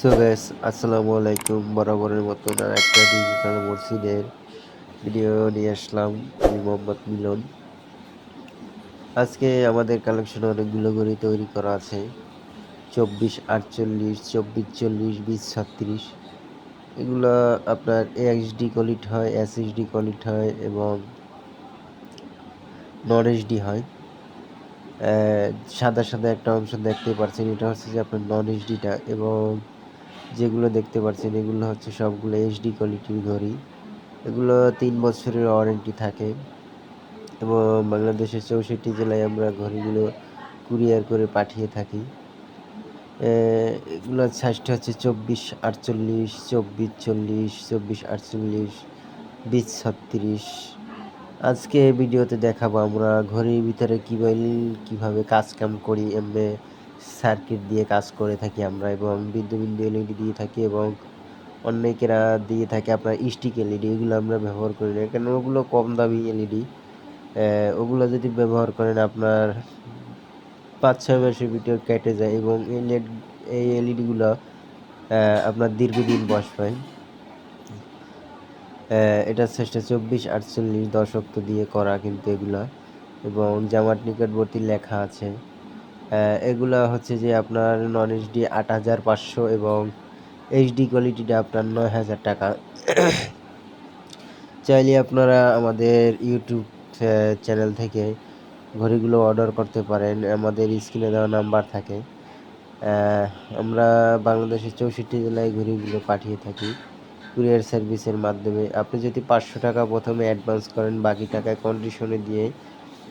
So gas আসসালামু আলাইকুম। বরাবরের মতো আর একটা ডিজিটাল মসজিদের ভিডিও নিয়ে আসলাম, আমি মোহাম্মদ মিলন। আজকে আমাদের কালেকশনে অনেকগুলো ঘড়ি তৈরি করা আছে। চব্বিশ, আটচল্লিশ, চব্বিশ, চল্লিশ, বিশ, ছত্রিশ। এগুলো আপনার এএইচডি কোয়ালিটি হয় এসএসডি কোয়ালিটি হয় এবং নন এইচডি হয়। সাদা সাদা একটা অংশ দেখতে পাচ্ছেন এটা হচ্ছে যে আপনার নন এইচডিটা এবং যেগুলো দেখতে পাচ্ছেন এগুলো হচ্ছে সবগুলো এইচডি কোয়ালিটির ঘড়ি। এগুলো তিন বছরের ওয়ারেন্টি থাকে। এবং বাংলাদেশের চৌষট্টি জেলায় আমরা ঘড়িগুলো কুরিয়ার করে পাঠিয়ে থাকি। এগুলোর সাইজটা হচ্ছে চব্বিশ আটচল্লিশ, চব্বিশ চল্লিশ, চব্বিশ আটচল্লিশ, বিশ ছত্রিশ। আজকে ভিডিওতে দেখাবো আমরা ঘড়ির ভিতরে কীভাবে কীভাবে কাজ কাম করি এমনি সার্কিট দিয়ে কাজ করে থাকি আমরা এবং বিন্দু বিন্দু এলইডি দিয়ে থাকি এবং অনেকেরা দিয়ে থাকে আপনার স্টিক এলইডি এগুলো আমরা ব্যবহার করি না। কেন ওগুলো কম দামি এলইডি ওগুলো যদি ব্যবহার করেন আপনার পাঁচ, ছয় মাসের ভিতরে কেটে যায় এবং এই এই এলইডিগুলো আপনার দীর্ঘদিন বস পায় এটা চেষ্টা চব্বিশ, আটচল্লিশ দশক দিয়ে করা কিন্তু এগুলো। এবং জামার নিকটবর্তী লেখা আছে। এগুলা হচ্ছে যে আপনার নন এইচডি আট হাজার পাঁচশো এবং এইচডি কোয়ালিটিটা আপনার নয় হাজার টাকা। চাইলে আপনারা আমাদের ইউটিউব চ্যানেল থেকে ঘড়িগুলো অর্ডার করতে পারেন। আমাদের স্ক্রিনে দেওয়া নাম্বার থাকে। আমরা বাংলাদেশের চৌষট্টি জেলায় ঘড়িগুলো পাঠিয়ে থাকি কুরিয়ার সার্ভিসের মাধ্যমে। আপনি যদি পাঁচশো টাকা প্রথমে অ্যাডভান্স করেন, বাকি টাকায় কন্ডিশনে দিয়ে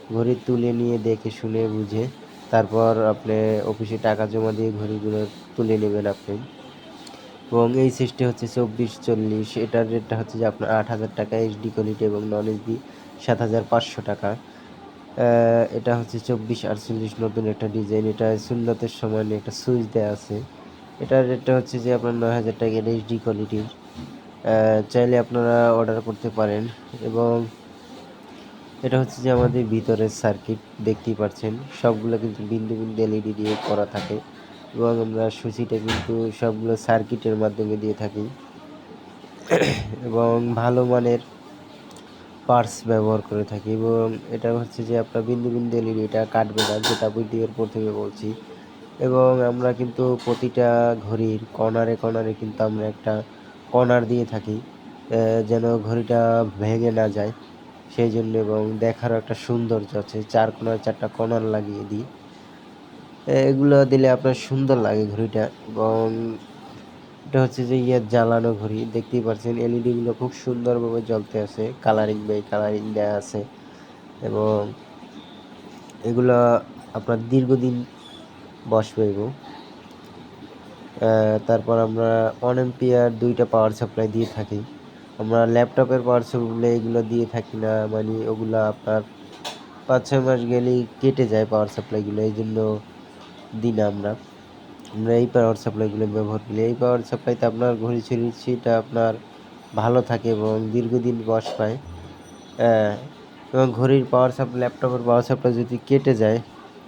ঘড়ি তুলে নিয়ে দেখে শুনে বুঝে তারপর আপনি অফিসে টাকা জমা দিয়ে ঘড়িগুলো তুলে নেবেন আপনি। এবং এই সিস্টে হচ্ছে চব্বিশ চল্লিশ, এটার রেটটা হচ্ছে যে আপনার আট হাজার টাকা এইচডি কোয়ালিটি এবং নন এইচডি সাত হাজার পাঁচশো টাকা। এটা হচ্ছে চব্বিশ আটচল্লিশ, নতুন একটা ডিজাইন এটা সুন্নতের সময় একটা সুইচ দেওয়া আছে। এটার রেটটা হচ্ছে যে আপনার নয় হাজার টাকা এইচডি কোয়ালিটির চাইলে আপনারা অর্ডার করতে পারেন। এবং এটা হচ্ছে যে আমাদের ভিতরের সার্কিট দেখতেই পাচ্ছেন। সবগুলো কিন্তু বিন্দু বিন্দু এলইডি দিয়ে করা থাকে এবং আমরা সুচিটা কিন্তু সবগুলো সার্কিটের মাধ্যমে দিয়ে থাকি। এবং ভালো মানের পার্টস ব্যবহার করে থাকি এবং এটা হচ্ছে যে আপনার বিন্দু বিন্দু এলইডি এটা কাটবে না, যেটা ভিডিওর প্রথমে বলছি। এবং আমরা কিন্তু প্রতিটা ঘড়ির কর্নারে কর্নারে কিন্তু আমরা একটা কর্নার দিয়ে থাকি যেন ঘড়িটা ভেঙে না যায়। সেই জন্য এবং দেখারও একটা সৌন্দর্য আছে চার কোনার চারটা কর্নার লাগিয়ে দিই। এগুলো দিলে আপনার সুন্দর লাগে ঘড়িটা এবং এটা হচ্ছে যে ইয়ে জ্বালানো ঘড়ি, দেখতেই পাচ্ছেন এলইডিগুলো খুব সুন্দরভাবে জ্বলতে আছে কালারিং বাই কালারিং দেওয়া আছে এবং এগুলো আপনার দীর্ঘদিন বসবে এবং তারপর আমরা ওয়ান এমপিয়ার দুইটা পাওয়ার সাপ্লাই দিয়ে থাকি। আমরা ল্যাপটপের পাওয়ার এগুলো দিয়ে থাকি না মানে ওগুলো আপনার পাঁচ ছয় মাস গেলেই কেটে যায় পাওয়ার সাপ্লাইগুলো এই জন্য দিই না আমরা। আমরা এই পাওয়ার সাপ্লাইগুলো ব্যবহার করি। এই পাওয়ার সাপ্লাইতে আপনার ঘড়ি ছড়িয়েছিটা আপনার ভালো থাকে এবং দীর্ঘদিন বস পায়। এবং ঘড়ির পাওয়ার সাপ্লাই ল্যাপটপের পাওয়ার সাপ্লাই যদি কেটে যায়,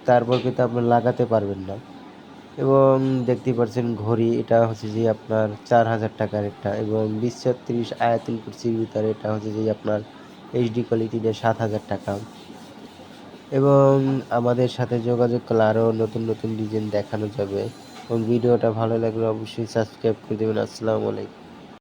তারপর কিন্তু আপনি লাগাতে পারবেন না। এবং দেখতে পারছেন ঘড়ি, এটা হচ্ছে যে আপনার চার হাজার টাকার একটা এবং বিশ ছত্রিশ আয়াতুল কুরসির ভিতরে এটা হচ্ছে যে আপনার এইচডি কোয়ালিটিটা সাত হাজার টাকা। এবং আমাদের সাথে যোগাযোগ করলে আরও নতুন নতুন ডিজাইন দেখানো যাবে। এবং ভিডিওটা ভালো লাগলে অবশ্যই সাবস্ক্রাইব করে দেবেন। আসসালামু আলাইকুম।